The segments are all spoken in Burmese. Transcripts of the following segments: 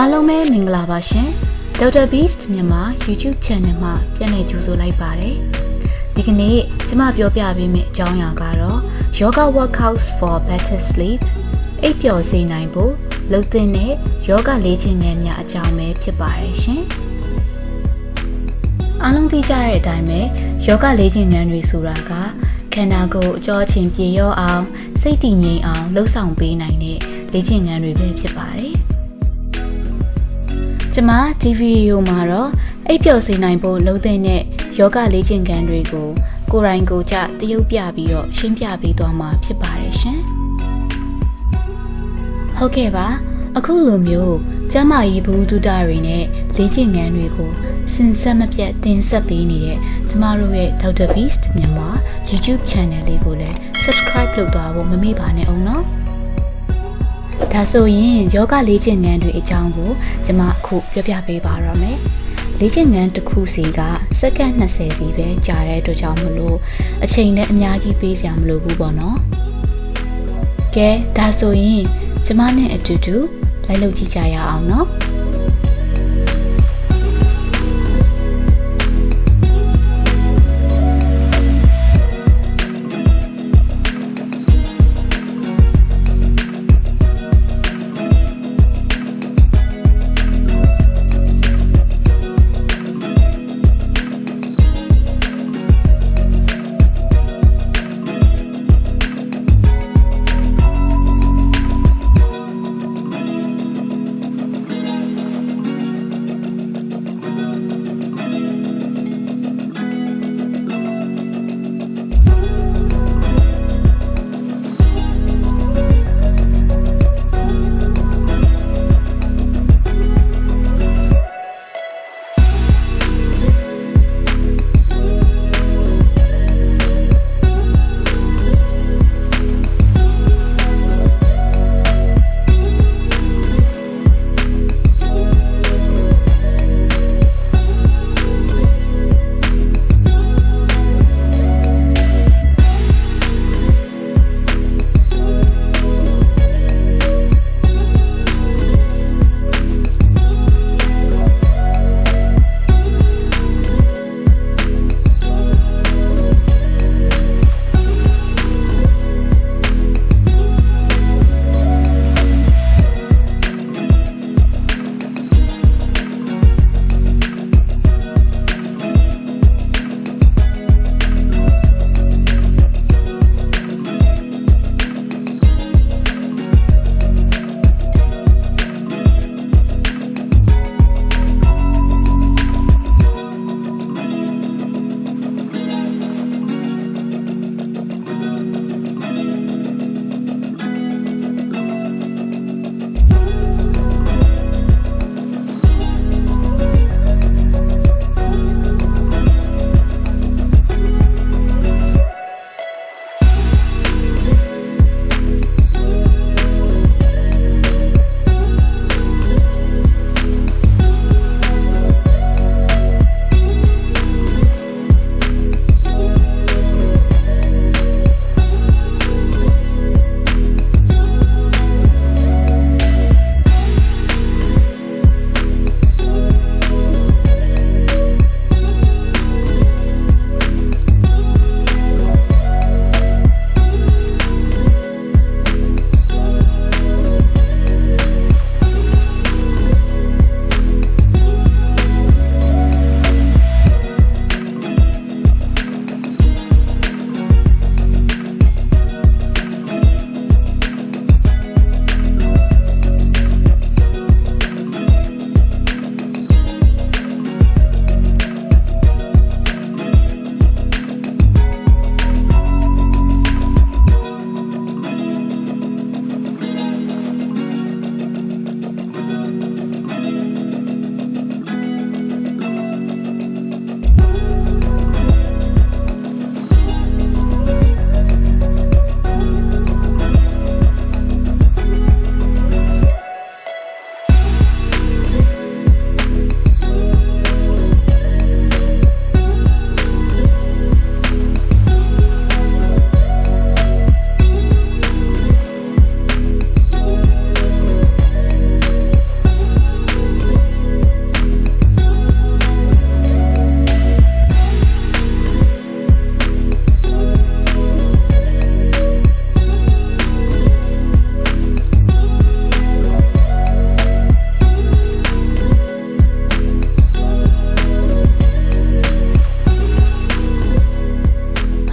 အားလုံးပဲမင်္ဂလာပါရှင် Dr. Beast မြန်မာ YouTube Channel မှာပြန်လည်ကြိုဆိုလိုက်ပါတယ်ဒီကနေ့ကျမပြောပြပေးမယ့်အကြောင်းအရာကတော့ Yoga Workouts for Better Sleep အိပ်ပျော်စေနိုင်ဖို့လုပ်သင့်တဲ့ယောဂလေ့ကျင့်ခန်းများအကြောင်းပဲဖြစ်ပါတယ်ရှင်အားလုံးသိကြတဲ့အတိုင်းပဲယောဂလေ့ကျင့်ခန်းတွေဆိုတာကခန္ဓာကိုယ်အကျော်ချင်းပြေရောအောင်စိတ်တည်ငြိမ်အောင်လှုပ်ဆောင်ပေးနိုင်တဲ့လေ့ကျင့်ခန်းတွေပဲဖြစ်ပါတယ် ကျမဒီဗီဒီယိုမှာတော့အိပ်ပျော်စေနိုင်ဖို့လှုပ်တဲ့ယောဂလေ့ကျင့်ခန်းတွေကိုကိုယ်တိုင်ကိုယ်ကျတရုပ်ပြပြီးတော့ရှင်းပြပေးသွားမှာဖြစ်ပါတယ်ရှင်ဟုတ်ကဲ့ပါအခုလိုမျိုးကျမကြီးဘူးဒုတာတွေနဲ့လေ့ကျင့်ခန်းတွေကိုစင်ဆက်မပြတ်တင်ဆက်ပေးနေတဲ့ကျမတို့ရဲ့ Dr. Beast မြန်မာ YouTube Channel လေးကိုလည်း Subscribe လုပ်သွားဖို့မမေ့ပါနဲ့အောင်နော် ဒါဆိုရင်ယောဂလေ့ကျင့်ခန်းတွေအကြောင်းကိုကျမအခုပြောပြပေးပါတော့မယ်လေ့ကျင့်ခန်းတစ်ခုစီကစက္ကန့်20စီပဲကြာတဲ့အတွက်ကြောင့်မလို့အချိန်နဲ့အများကြီးပေးစရာမလိုဘူးပေါ့နော်ကဲဒါဆိုရင်ကျမနဲ့အတူတူလိုက်လုပ်ကြည့်ကြရအောင်နော်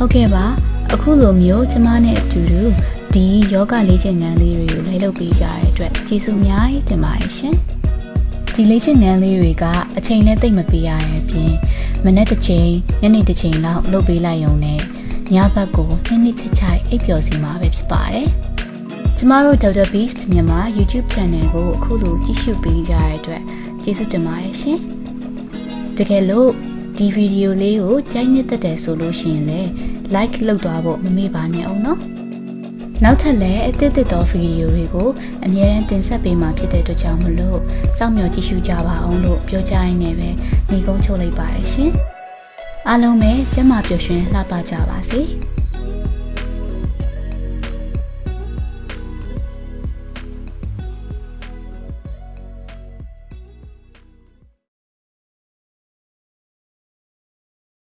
ဟုတ်ကဲ့ပါအခုလိုမျိုးကျမနဲ့အတူတူဒီယောဂလေ့ကျင့်ခန်းလေးတွေကိုလိုက်လုပ်ပေးကြတဲ့အတွက်ကျေးဇူးအများကြီးတင်ပါတယ်ရှင်ဒီလေ့ကျင့်ခန်းလေးတွေကအချိန်နဲ့တိတ်မပေးရတဲ့အပြင်မနေ့တစ်ချိန်ညနေတစ်ချိန်လောက်လုပ်ပေးလိုက်ရုံနဲ့ညဘက်ကိုနှစ်နှစ်ချက်ချိုက်အိပ်ပျော်စီမှာပဲဖြစ်ပါတယ်ကျမတို့ Dr. Beast မြန်မာ YouTube Channel ကိုအခုလိုကြည့်ရှုပေးကြတဲ့အတွက်ကျေးဇူးတင်ပါတယ်ရှင်တကယ်လို့ဒီဗီဒီယိုလေးကိုကြိုက်နှစ်သက်တယ်ဆိုလို့ရှိရင်လည်း like လုပ်သွားဖို့မမေ့ပါနဲ့အောင်နော်နောက်ထပ်လည်းအသစ်သစ်သောဗီဒီယိုတွေကိုအမြဲတမ်းတင်ဆက်ပေးမှာဖြစ်တဲ့အတွက်ကြောင့်မလို့စောင့်မျှော်ကြည့်ရှုကြပါအောင်လို့ပြောကြရင်းနဲ့ပဲညီကုန်းချုပ်လိုက်ပါတယ်ရှင်အားလုံးပဲကျမ်းမာပျော်ရွှင်လှပကြပါစေ။